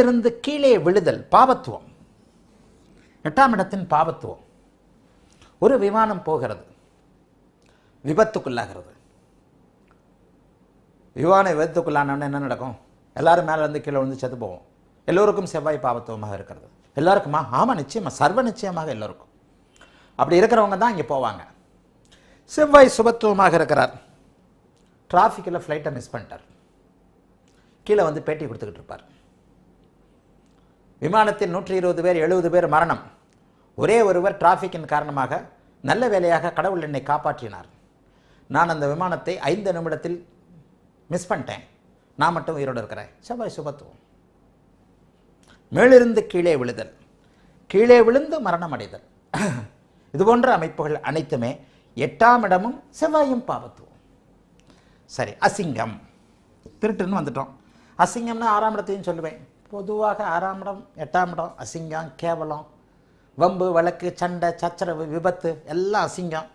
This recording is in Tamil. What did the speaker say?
மேலிருந்து கீழே விழுதல் பாவத்துவம். எட்டாம் இடத்தின் பாவத்துவம். ஒரு விமானம் போகிறது. விபத்துக்குள்ளாகிறது. விமான விபத்துக்குள்ளானோன்னு என்ன நடக்கும்? எல்லாரும் மேலேருந்து கீழே விழுந்து செத்து போவோம். எல்லோருக்கும் செவ்வாய் பாவத்துவமாக இருக்கிறது. எல்லாருக்குமா? ஆமாம் நிச்சயமாக சர்வ நிச்சயமாக எல்லோருக்கும். அப்படி இருக்கிறவங்க தான் இங்கே போவாங்க. செவ்வாய் சுபத்துவமாக இருக்கிறார். டிராஃபிக்கில் ஃப்ளைட்டை மிஸ் பண்ணிட்டார். கீழே வந்து பேட்டி கொடுத்துக்கிட்டு இருப்பார். விமானத்தில் நூற்றி இருபது பேர் எழுபது பேர் மரணம். ஒரே ஒருவர் டிராஃபிக்கின் காரணமாக நல்ல வேலையாக கடவுள் என்னை காப்பாற்றினார். நான் அந்த விமானத்தை ஐந்து நிமிடத்தில் மிஸ் பண்ணிட்டேன். நான் மட்டும் உயிரோடு இருக்கிறேன். செவ்வாய் சுபத்துவம். மேலிருந்து கீழே விழுதல். கீழே விழுந்து மரணம் அடைதல் இது போன்ற அமைப்புகள் அனைத்துமே எட்டாம் இடமும் செவ்வாயும் பாவத்துவம். சரி அசிங்கம். திருட்டுன்னு வந்துட்டோம். அசிங்கம்னா ஆறாம் இடத்தையும் சொல்லுவேன். பொதுவாக ஆறாம் இடம் எட்டாம் இடம் அசிங்கம் கேவலம் வம்பு வழக்கு சண்டை சச்சரவு விபத்து எல்லாம் அசிங்கம்.